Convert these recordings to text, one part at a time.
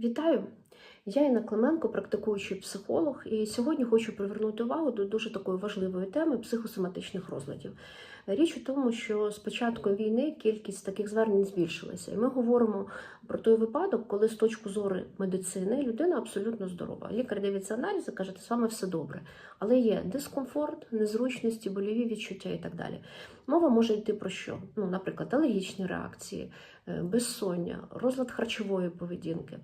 Вітаю! Я Інна Клименко, практикуючий психолог, і сьогодні хочу привернути увагу до дуже такої важливої теми психосоматичних розладів. Річ у тому, що з початку війни кількість таких звернень збільшилася, і ми говоримо про той випадок, коли з точки зору медицини людина абсолютно здорова. Лікар дивиться аналізи, каже, з вами все добре, але є дискомфорт, незручності, больові відчуття і так далі. Мова може йти про що? Ну, наприклад, алергічні реакції, е, безсоння, розлад харчової поведінки.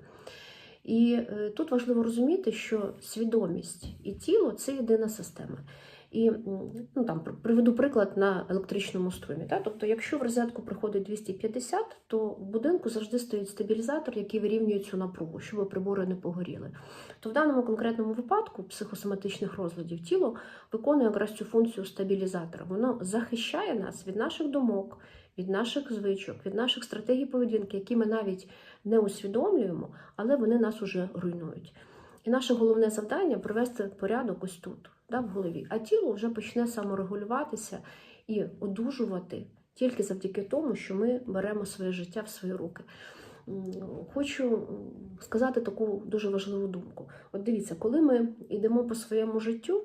І е, тут важливо розуміти, що свідомість і тіло це єдина система. І ну, там, пр- приведу приклад на електричному струмі. Та? Тобто, якщо в розетку приходить 250, то в будинку завжди стоїть стабілізатор, який вирівнює цю напругу, щоб прибори не погоріли. То в даному конкретному випадку психосоматичних розладів тіло виконує якраз цю функцію стабілізатора. Воно захищає нас від наших думок, від наших звичок, від наших стратегій поведінки, які ми навіть не усвідомлюємо, але вони нас уже руйнують. І наше головне завдання привести порядок ось тут, да, в голові. А тіло вже почне саморегулюватися і одужувати тільки завдяки тому, що ми беремо своє життя в свої руки. Хочу сказати таку дуже важливу думку. От дивіться, коли ми йдемо по своєму життю,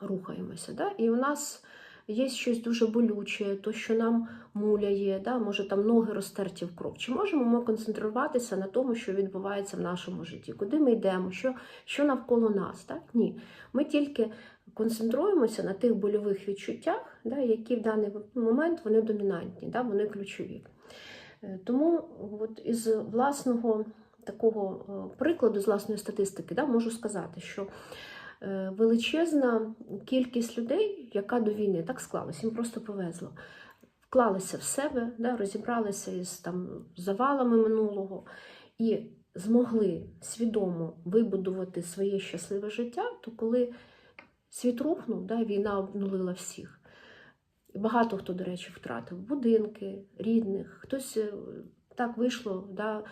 рухаємося, да, і у нас є щось дуже болюче, то, що нам муляє, да, може там ноги розтерті в кров. Чи можемо ми концентруватися на тому, що відбувається в нашому житті? Куди ми йдемо, що, що навколо нас? Так? Ні. Ми тільки концентруємося на тих больових відчуттях, да, які в даний момент вони домінантні, да, вони ключові. Е, Тому от із власного такого е, прикладу, з власної статистики, да, можу сказати, що величезна кількість людей, яка до війни так склалась, їм просто повезло. Вклалися в себе, да, розібралися із там завалами минулого і змогли свідомо вибудувати своє щасливе життя, то коли світ рухнув, да, війна обнулила всіх. Багато хто, до речі, втратив будинки, рідних, хтось е, так вийшло, да,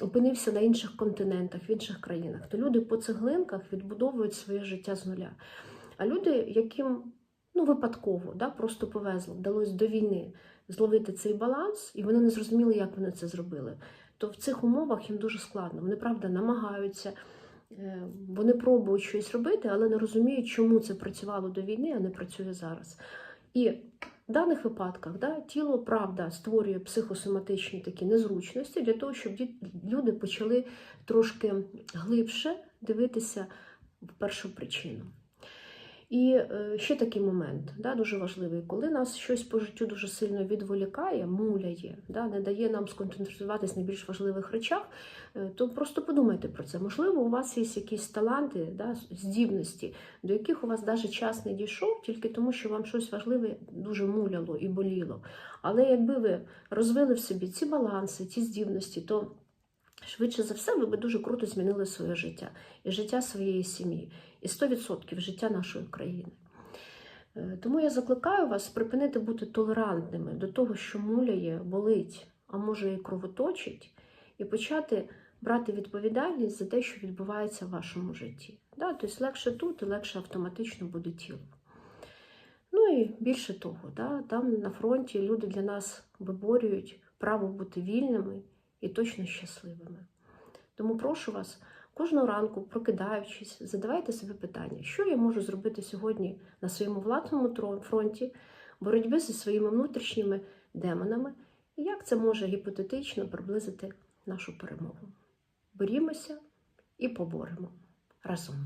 опинився на інших континентах, в інших країнах. То люди по цеглинках відбудовують своє життя з нуля. А люди, яким ну, випадково, да, просто повезло, вдалося до війни зловити цей баланс, і вони не зрозуміли, як вони це зробили. То в цих умовах їм дуже складно. Вони правда намагаються, е, вони пробують щось робити, але не розуміють, чому це працювало до війни, а не працює зараз. І в даних випадках да, тіло правда створює психосоматичні такі незручності для того, щоб люди почали трошки глибше дивитися в першу причину. І е, ще такий момент, да, дуже важливий, коли нас щось по життю дуже сильно відволікає, муляє, да, не дає нам сконцентруватись на більш важливих речах, е, то просто подумайте про це. Можливо, у вас є якісь таланти, да, здібності, до яких у вас навіть час не дійшов, тільки тому, що вам щось важливе дуже муляло і боліло. Але якби ви розвили в собі ці баланси, ці здібності, то швидше за все ви би дуже круто змінили своє життя і життя своєї сім'ї, і 100% життя нашої країни. Е, Тому я закликаю вас припинити бути толерантними до того, що муляє, болить, а може і кровоточить, і почати брати відповідальність за те, що відбувається в вашому житті. Да? Тобто легше тут і легше автоматично буде тіло. Ну і більше того, да? там на фронті люди для нас виборюють право бути вільними і точно щасливими. Тому прошу вас кожного ранку, прокидаючись, задавайте собі питання, що я можу зробити сьогодні на своєму власному фронті боротьби зі своїми внутрішніми демонами, і як це може гіпотетично приблизити нашу перемогу. Борімося і поборемо разом.